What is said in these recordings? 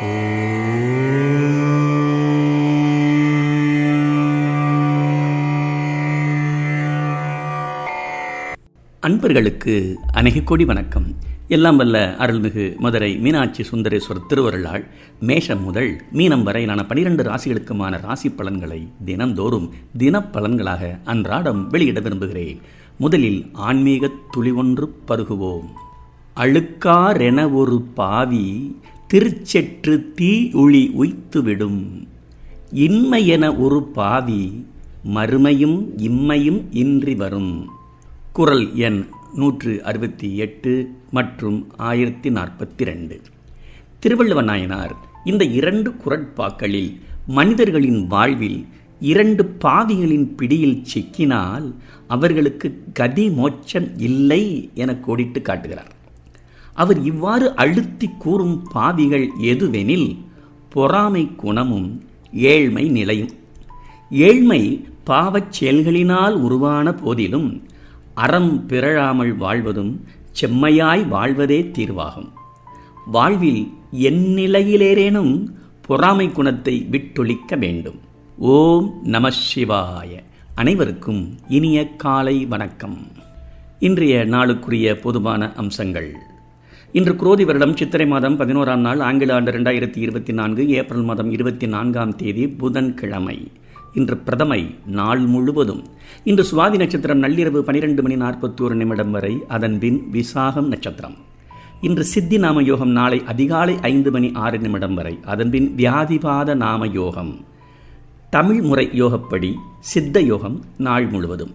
அன்பர்களுக்கு அநேக கோடி வணக்கம். எல்லாம் வல்ல அருள்மிகு மதுரை மீனாட்சி சுந்தரேஸ்வரர் திருவருளால் மேஷம் முதல் மீனம் வரையிலான பனிரெண்டு ராசிகளுக்குமான ராசி பலன்களை தினந்தோறும் தினப்பலன்களாக அன்றாடம் வெளியிட விரும்புகிறேன். முதலில் ஆன்மீக துளி ஒன்று பருகுவோம். அழுக்காரென ஒரு பாவி திருச்செற்று தீ ஒளி உய்த்துவிடும். இன்மையென ஒரு பாவி மறுமையும் இம்மையும் இன்றி வரும். குரல் எண் நூற்று அறுபத்தி எட்டு மற்றும் ஆயிரத்தி நாற்பத்தி ரெண்டு. திருவள்ளுவ நாயனார் இந்த இரண்டு குரட்பாக்களில் மனிதர்களின் வாழ்வில் இரண்டு பாவிகளின் பிடியில் சிக்கினால் அவர்களுக்கு கதி மோட்சம் இல்லை என கோடிட்டு காட்டுகிறார். அவர் இவ்வாறு அழுத்தி கூறும் பாவிகள் எதுவெனில் பொறாமை குணமும் ஏழ்மை நிலையும். ஏழ்மை பாவச் செயல்களினால் உருவான போதிலும் அறம் பிறழாமல் வாழ்வதும் செம்மையாய் வாழ்வதே தீர்வாகும். வாழ்வில் எந்நிலையிலேரேனும் பொறாமை குணத்தை விட்டொழிக்க வேண்டும். ஓம் நம சிவாய. அனைவருக்கும் இனிய காலை வணக்கம். இன்றைய நாளுக்குரிய பொதுவான அம்சங்கள் இன்று குரோதி வருடம் சித்திரை மாதம் பதினோராம் நாள் ஆங்கில ஆண்டு ரெண்டாயிரத்தி இருபத்தி நான்கு ஏப்ரல் மாதம் இருபத்தி நான்காம் தேதி புதன்கிழமை. இன்று பிரதமை நாள் முழுவதும். இன்று சுவாதி நட்சத்திரம் நள்ளிரவு பனிரெண்டு மணி நாற்பத்தோரு நிமிடம் வரை அதன்பின் விசாகம் நட்சத்திரம். இன்று சித்தி நாம யோகம் நாளை அதிகாலை ஐந்து மணி ஆறு நிமிடம் வரை அதன்பின் வியாதிபாத நாம யோகம் தமிழ் முறை யோகப்படி சித்த யோகம் நாள் முழுவதும்.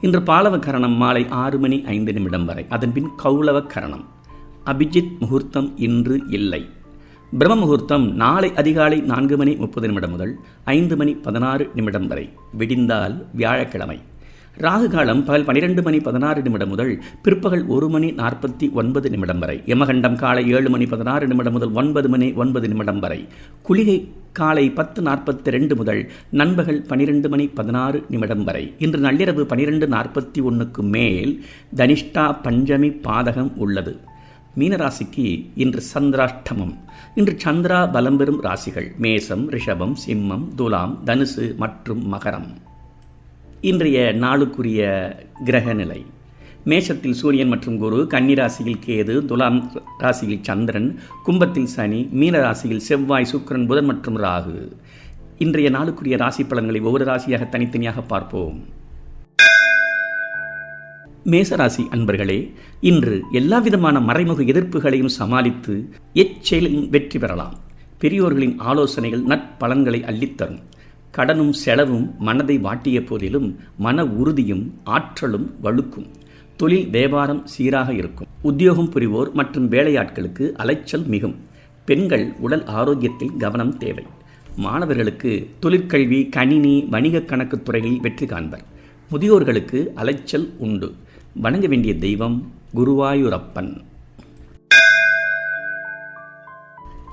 இன்று பாலவ கரணம் மாலை ஆறு மணி ஐந்து நிமிடம் வரை அதன்பின் கௌளவ கரணம். அபிஜித் முகூர்த்தம் இன்று இல்லை. பிரம்ம முகூர்த்தம் நாளை அதிகாலை நான்கு மணி முப்பது நிமிடம் முதல் ஐந்து மணி பதினாறு நிமிடம் வரை. விடிந்தால் வியாழக்கிழமை. ராகு காலம் பகல் பனிரெண்டு மணி பதினாறு நிமிடம் முதல் பிற்பகல் ஒரு மணி நாற்பத்தி ஒன்பது நிமிடம் வரை. யமகண்டம் காலை ஏழு மணி பதினாறு நிமிடம் முதல் ஒன்பது மணி ஒன்பது நிமிடம் வரை. குளிகை காலை பத்து நாற்பத்தி ரெண்டு முதல் நண்பகல் பனிரெண்டு மணி பதினாறு நிமிடம் வரை. இன்று நள்ளிரவு பனிரெண்டு நாற்பத்தி ஒன்றுக்கு மேல் தனிஷ்டா பஞ்சமி பாதகம் உள்ளது. மீனராசிக்கு இன்று சந்திராஷ்டமம். இன்று சந்திரா பலம் பெறும் ராசிகள் மேசம் ரிஷபம் சிம்மம் துலாம் தனுசு மற்றும் மகரம். இன்றைய நாளுக்குரிய கிரக நிலை மேஷத்தில் சூரியன் மற்றும் குரு கன்னி ராசியில் கேது துலாம் ராசியில் சந்திரன் கும்பத்தில் சனி மீனராசியில் செவ்வாய் சுக்கிரன் புதன் மற்றும் ராகு. இன்றைய நாளுக்குரிய ராசி பலன்களை ஒவ்வொரு ராசியாக தனித்தனியாக பார்ப்போம். மேசராசி அன்பர்களே இன்று எல்லா விதமான மறைமுக எதிர்ப்புகளையும் சமாளித்து எச்செயலில் வெற்றி பெறலாம். பெரியோர்களின் ஆலோசனைகள் நற்பலன்களை அள்ளித்தரும். கடனும் செலவும் மனதை வாட்டிய போதிலும் மன உறுதியும் ஆற்றலும் வலுக்கும் தொழில் வியாபாரம் சீராக இருக்கும். உத்தியோகம் புரிவோர் மற்றும் வேலையாட்களுக்கு அலைச்சல் மிகும். பெண்கள் உடல் ஆரோக்கியத்தில் கவனம் தேவை. மாணவர்களுக்கு தொழிற்கல்வி கணினி வணிக கணக்கு துறைகளில் வெற்றி காண்பர். முதியோர்களுக்கு அலைச்சல் உண்டு. வணங்க வேண்டிய தெய்வம் குருவாயூரப்பன்.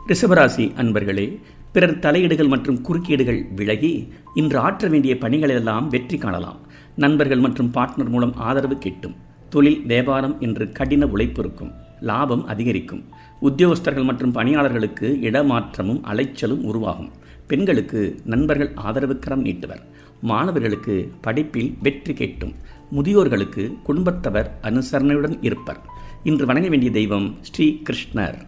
ரிஷபராசி அன்பர்களே பிறர் தலையீடுகள் மற்றும் குறுக்கீடுகள் விலகி இன்று ஆற்ற வேண்டிய பணிகளெல்லாம் வெற்றி காணலாம். நண்பர்கள் மற்றும் பார்ட்னர் மூலம் ஆதரவு கிட்டும். தொழில் வியாபாரம் என்று கடின உழைப்பு இருக்கும். லாபம் அதிகரிக்கும். உத்தியோகஸ்தர்கள் மற்றும் பணியாளர்களுக்கு இடமாற்றமும் அலைச்சலும் உருவாகும். பெண்களுக்கு நண்பர்கள் ஆதரவுக்கரம் நீட்டுவர். மாணவர்களுக்கு படிப்பில் வெற்றி கேட்டும். முதியோர்களுக்கு குடும்பத்தவர் அனுசரணையுடன் இருப்பர். இன்று வணங்க வேண்டிய தெய்வம் ஸ்ரீ கிருஷ்ணர்.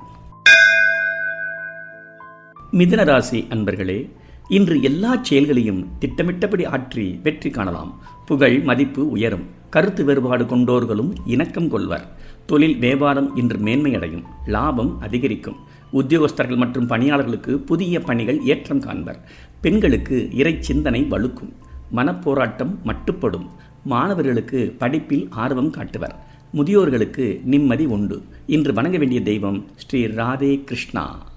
மிதனராசி அன்பர்களே இன்று எல்லா செயல்களையும் திட்டமிட்டபடி ஆற்றி வெற்றி காணலாம். புகழ் மதிப்பு உயரும். கருத்து வேறுபாடு கொண்டோர்களும் இணக்கம் கொள்வர். தொழில் வியாபாரம் இன்று மேன்மையடையும். லாபம் அதிகரிக்கும். உத்தியோகஸ்தர்கள் மற்றும் பணியாளர்களுக்கு புதிய பணிகள் ஏற்றம் காண்பர். பெண்களுக்கு இறை சிந்தனை வலுக்கும் மனப்போராட்டம் மட்டுப்படும். மாணவர்களுக்கு படிப்பில் ஆர்வம் காட்டுவர். முதியோர்களுக்கு நிம்மதி உண்டு. இன்று வணங்க வேண்டிய தெய்வம் ஸ்ரீ ராதே கிருஷ்ணா.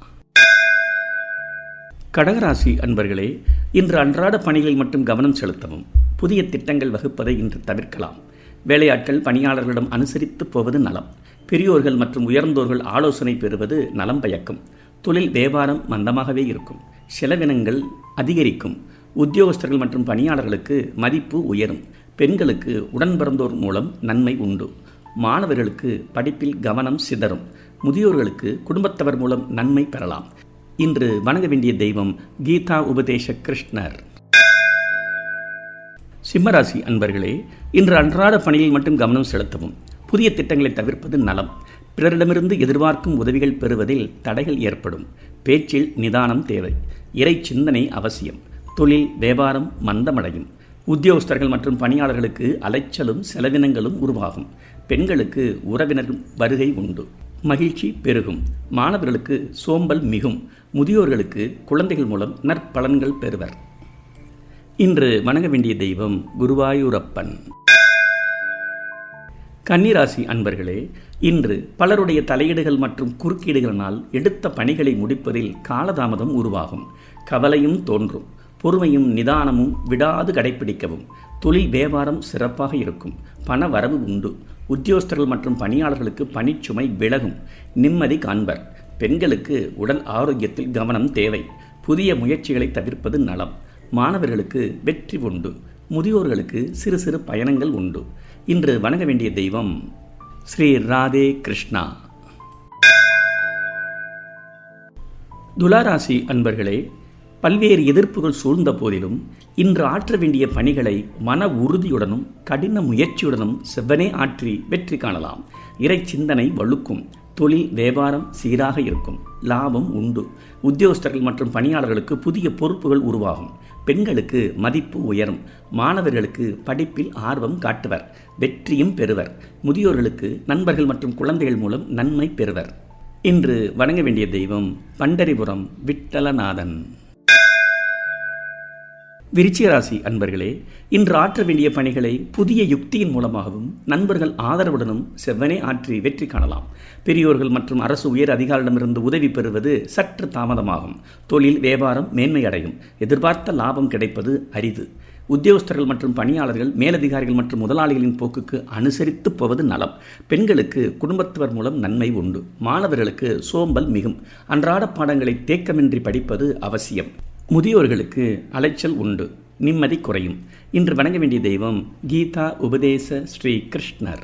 கடகராசி அன்பர்களே இன்று அன்றாட பணிகளில் மட்டும் கவனம் செலுத்தவும். புதிய திட்டங்கள் வகுப்பதை இன்று தவிர்க்கலாம். வேலையாட்கள் பணியாளர்களிடம் அனுசரித்து போவது நலம். பெரியோர்கள் மற்றும் உயர்ந்தோர்கள் ஆலோசனை பெறுவது நலம் பயக்கும். தொழில் வியாபாரம் மந்தமாகவே இருக்கும். செலவினங்கள் அதிகரிக்கும். உத்தியோகஸ்தர்கள் மற்றும் பணியாளர்களுக்கு மதிப்பு உயரும். பெண்களுக்கு உடன் பிறந்தோர் மூலம் நன்மை உண்டு. மாணவர்களுக்கு படிப்பில் கவனம் சிதறும். முதியோர்களுக்கு குடும்பத்தவர் மூலம் நன்மை பெறலாம். இன்று வணங்க வேண்டிய தெய்வம் கீதா உபதேச கிருஷ்ணர். சிம்மராசி அன்பர்களே இன்று அன்றாட பணியில் மட்டும் கவனம் செலுத்தவும். புதிய திட்டங்களை தவிர்ப்பது நலம். பிறரிடமிருந்து எதிர்பார்க்கும் உதவிகள் பெறுவதில் தடைகள் ஏற்படும். பேச்சில் நிதானம் தேவை. இறை சிந்தனை அவசியம். தொழில் வியாபாரம் மந்தமடையும். உத்தியோகஸ்தர்கள் மற்றும் பணியாளர்களுக்கு அலைச்சலும் செலவினங்களும் உருவாகும். பெண்களுக்கு உறவினர் வருகை உண்டு. மகிழ்ச்சி பெருகும். மாணவர்களுக்கு சோம்பல் மிகும். முதியோர்களுக்கு குழந்தைகள் மூலம் நற்பலன்கள் பெறுவர். இன்று வணங்க வேண்டிய தெய்வம் குருவாயூரப்பன். கன்னிராசி அன்பர்களே இன்று பலருடைய தலையீடுகள் மற்றும் குறுக்கீடுகளினால் எடுத்த பணிகளை முடிப்பதில் காலதாமதம் உருவாகும். கவலையும் தோன்றும். பொறுமையும் நிதானமும் விடாது கடைபிடிக்கவும் தொழில் வியாபாரம் சிறப்பாக இருக்கும். பண வரவு உண்டு. உத்தியோகஸ்தர்கள் மற்றும் பணியாளர்களுக்கு பணிச்சுமை விலகும். நிம்மதி காண்பர். பெண்களுக்கு உடல் ஆரோக்கியத்தில் கவனம் தேவை. புதிய முயற்சிகளை தவிர்ப்பது நலம். மாணவர்களுக்கு வெற்றி உண்டு. முதியோர்களுக்கு சிறு சிறு பயணங்கள் உண்டு. இன்று வணங்க வேண்டிய தெய்வம் ஸ்ரீ ராதே கிருஷ்ணா. துளாராசி அன்பர்களே பல்வேறு எதிர்ப்புகள் சூழ்ந்த போதிலும் இன்று ஆற்ற வேண்டிய பணிகளை மன உறுதியுடனும் கடின முயற்சியுடனும் செவ்வனே ஆற்றி வெற்றி காணலாம். இறை சிந்தனை வலுக்கும் தொழில் வியாபாரம் சீராக இருக்கும் லாபம் உண்டு. உத்தியோகஸ்தர்கள் மற்றும் பணியாளர்களுக்கு புதிய பொறுப்புகள் உருவாகும். பெண்களுக்கு மதிப்பு உயரும். மாணவர்களுக்கு படிப்பில் ஆர்வம் காட்டுவர் வெற்றியும் பெறுவர். முதியோர்களுக்கு நண்பர்கள் மற்றும் குழந்தைகள் மூலம் நன்மை பெறுவர். இன்று வணங்க வேண்டிய தெய்வம் பண்டரிபுரம் விட்டலநாதன். விருச்சிகராசி அன்பர்களே இன்று ஆற்ற வேண்டிய பணிகளை புதிய யுக்தியின் மூலமாகவும் நண்பர்கள் ஆதரவுடனும் செவ்வனே ஆற்றி வெற்றி காணலாம். பெரியோர்கள் மற்றும் அரசு உயர் அதிகாரிடமிருந்து உதவி பெறுவது சற்று தாமதமாகும். தொழில் வியாபாரம் மேன்மையடையும் எதிர்பார்த்த லாபம் கிடைப்பது அரிது. உத்தியோகஸ்தர்கள் மற்றும் பணியாளர்கள் மேலதிகாரிகள் மற்றும் முதலாளிகளின் போக்குக்கு அனுசரித்து போவது நலம். பெண்களுக்கு குடும்பத்தவர் மூலம் நன்மை உண்டு. மாணவர்களுக்கு சோம்பல் மிகும். அன்றாட பாடங்களை தேக்கமின்றி படிப்பது அவசியம். முதியோர்களுக்கு அலைச்சல் உண்டு. நிம்மதி குறையும். இன்று வணங்க வேண்டிய தெய்வம் கீதா உபதேச ஸ்ரீ கிருஷ்ணர்.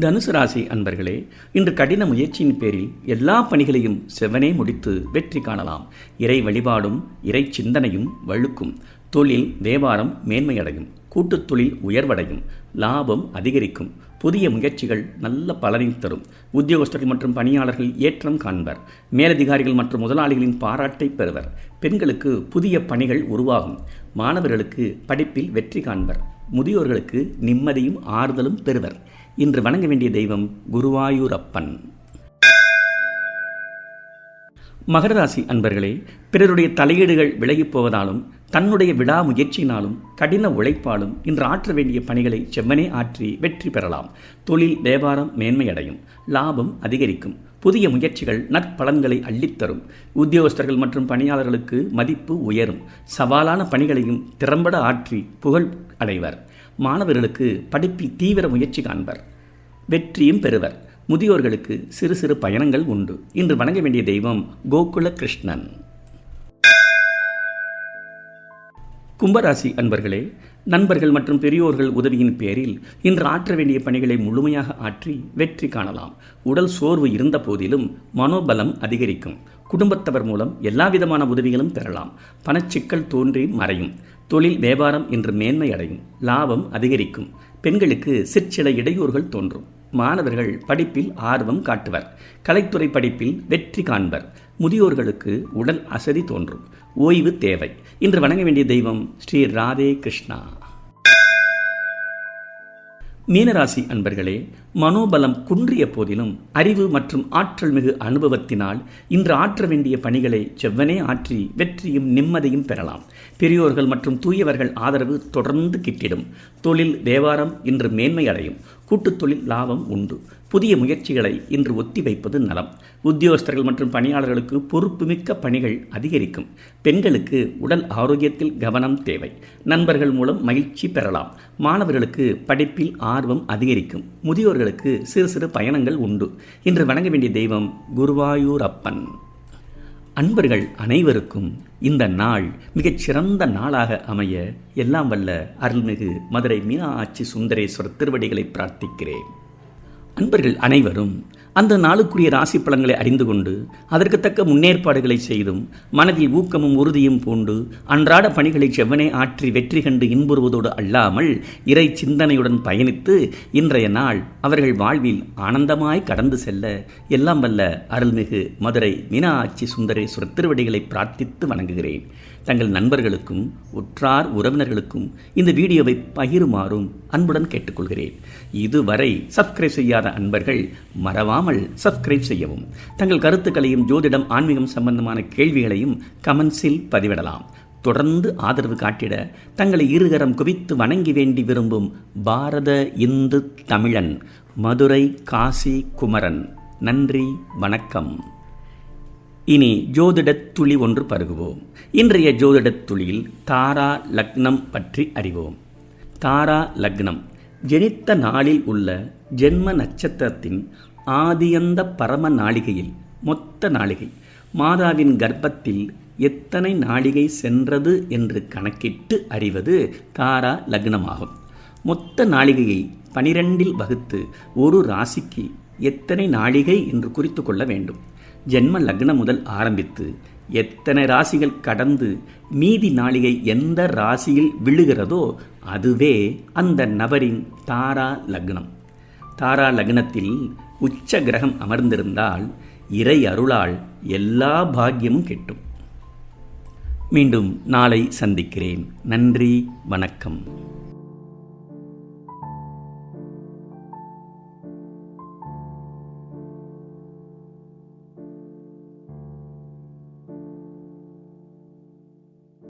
தனுசு ராசி அன்பர்களே இன்று கடின முயற்சியின் பேரில் எல்லா பணிகளையும் செவனே முடித்து வெற்றி காணலாம். இறை வழிபாடும் இறை சிந்தனையும் வழுக்கும். தொழில் வியாபாரம் மேன்மையடையும். கூட்டுத்தொழில் உயர்வடையும் லாபம் அதிகரிக்கும் புதிய முயற்சிகள் நல்ல பலனை தரும். உத்தியோகஸ்தர்கள் மற்றும் பணியாளர்கள் ஏற்றம் காண்பர். மேலதிகாரிகள் மற்றும் முதலாளிகளின் பாராட்டை பெறுவர். பெண்களுக்கு புதிய பணிகள் உருவாகும். மாணவர்களுக்கு படிப்பில் வெற்றி காண்பர். முதியோர்களுக்கு நிம்மதியும் ஆறுதலும் பெறுவர். இன்று வணங்க வேண்டிய தெய்வம் குருவாயூரப்பன். மகர ராசி அன்பர்களே பிறருடைய தலையீடுகள் விலகிப் போவதாலும் தன்னுடைய விடா முயற்சியினாலும் கடின உழைப்பாலும் இன்று ஆற்ற வேண்டிய பணிகளை செவ்வனே ஆற்றி வெற்றி பெறலாம். தொழில் வியாபாரம் மேன்மையடையும். லாபம் அதிகரிக்கும். புதிய முயற்சிகள் நற்பலன்களை அள்ளித்தரும். உத்தியோகஸ்தர்கள் மற்றும் பணியாளர்களுக்கு மதிப்பு உயரும். சவாலான பணிகளையும் திறம்பட ஆற்றி புகழ் அடைவர். மாணவர்களுக்கு படிப்பில் தீவிர முயற்சி காண்பர். வெற்றியும் பெறுவர். முதியோர்களுக்கு சிறு சிறு பயணங்கள் உண்டு. இன்று வணங்க வேண்டிய தெய்வம் கோகுல கிருஷ்ணன் கும்பராசி அன்பர்களே நண்பர்கள் மற்றும் பெரியோர்கள் உதவியின் பேரில் இன்று ஆற்ற வேண்டிய பணிகளை முழுமையாக ஆற்றி வெற்றி காணலாம். உடல் சோர்வு இருந்த போதிலும் மனோபலம் அதிகரிக்கும். குடும்பத்தவர் மூலம் எல்லா விதமான உதவிகளும் பெறலாம். பணச்சிக்கல் தோன்றி மறையும். தொழில் வியாபாரம் இன்று மேன்மை அடையும். லாபம் அதிகரிக்கும். பெண்களுக்கு சிற்சில இடையூறுகள் தோன்றும். மாணவர்கள் படிப்பில் ஆர்வம் காட்டுவர். கலைத்துறை படிப்பில் வெற்றி காண்பர். முதியோர்களுக்கு உடல் அசதி தோன்றும். ஓய்வு தேவை. இன்று வணங்க வேண்டிய தெய்வம் ஸ்ரீ ராதே கிருஷ்ணா. மீனராசி அன்பர்களே மனோபலம் குன்றிய போதிலும் அறிவு மற்றும் ஆற்றல் மிகு அனுபவத்தினால் இன்று ஆற்ற வேண்டிய பணிகளை செவ்வனே ஆற்றி வெற்றியும் நிம்மதியும் பெறலாம். பெரியோர்கள் மற்றும் தூயவர்கள் ஆதரவு தொடர்ந்து கிட்டிடும். தொழில் வியாபாரம் இன்று மேன்மை அடையும். கூட்டுத் தொழில் லாபம் உண்டு. புதிய முயற்சிகளை இன்று ஒத்தி வைப்பது நலம். உத்தியோகஸ்தர்கள் மற்றும் பணியாளர்களுக்கு பொறுப்புமிக்க பணிகள் அதிகரிக்கும். பெண்களுக்கு உடல் ஆரோக்கியத்தில் கவனம் தேவை. நண்பர்கள் மூலம் மகிழ்ச்சி பெறலாம். மாணவர்களுக்கு படிப்பில் ஆர்வம் அதிகரிக்கும். முதியோர்களுக்கு சிறு சிறு பயணங்கள் உண்டு. இன்று வணங்க வேண்டிய தெய்வம் குருவாயூரப்பன். அன்பர்கள் அனைவருக்கும் இந்த நாள் மிகச் சிறந்த நாளாக அமைய எல்லாம் வல்ல அருள்மிகு மதுரை மீனாட்சி சுந்தரேஸ்வரர் திருவடிகளை பிரார்த்திக்கிறேன். அன்பர்கள் அனைவரும் அந்த நாளுக்குரிய ராசி பலன்களை அறிந்து கொண்டு அதற்கு தக்க முன்னேற்பாடுகளை செய்தும் மனதில் ஊக்கமும் உறுதியும் பூண்டு அன்றாட பணிகளை செவ்வனே ஆற்றி வெற்றி கண்டு இன்புறுவதோடு அல்லாமல் இறை சிந்தனையுடன் பயணித்து இன்றைய நாள் அவர்கள் வாழ்வில் ஆனந்தமாய் கடந்து செல்ல எல்லாம் வல்ல அருள்மிகு மதுரை மீனாட்சி சுந்தரேஸ்வரர் திருவடிகளை பிரார்த்தித்து வணங்குகிறேன். தங்கள் நண்பர்களுக்கும் உற்றார் உறவினர்களுக்கும் இந்த வீடியோவை பகிருமாறும் அன்புடன் கேட்டுக்கொள்கிறேன். இதுவரை சப்ஸ்கிரைப் செய்யாத அன்பர்கள் மறவாமல் சப்ஸ்கிரைப் செய்யவும். தங்கள் கருத்துக்களையும் ஜோதிடம் ஆன்மீகம் சம்பந்தமான கேள்விகளையும் கமெண்ட்ஸில் பதிவிடலாம். தொடர்ந்து ஆதரவு காட்டிட தங்களை இருகரம் குவித்து வணங்கி வேண்டி விரும்பும் பாரத இந்து தமிழன் மதுரை காசி குமரன். நன்றி வணக்கம். இனி ஜோதிடத் துளி ஒன்று பருகுவோம். இன்றைய ஜோதிடத் துளியில் தாரா லக்னம் பற்றி அறிவோம். தாரா லக்னம் ஜெனித்த நாளில் உள்ள ஜென்ம நட்சத்திரத்தின் ஆதியந்த பரம நாளிகையில் மொத்த நாளிகை. மாதாவின் கர்ப்பத்தில் எத்தனை நாளிகை சென்றது என்று கணக்கிட்டு அறிவது தாரா லக்னமாகும். மொத்த நாளிகையை பனிரெண்டில் வகுத்து ஒரு ராசிக்கு எத்தனை நாளிகை என்று குறித்து கொள்ள வேண்டும். ஜென்ம லக்னம் முதல் ஆரம்பித்து எத்தனை ராசிகள் கடந்து மீதி நாளிகை எந்த ராசியில் விழுகிறதோ அதுவே அந்த நபரின் தாரா லக்னம். தாரா லக்னத்தில் உச்ச கிரகம் அமர்ந்திருந்தால் இறை அருளால் எல்லா பாக்கியமும் கிட்டும். மீண்டும் நாளை சந்திக்கிறேன். நன்றி வணக்கம்.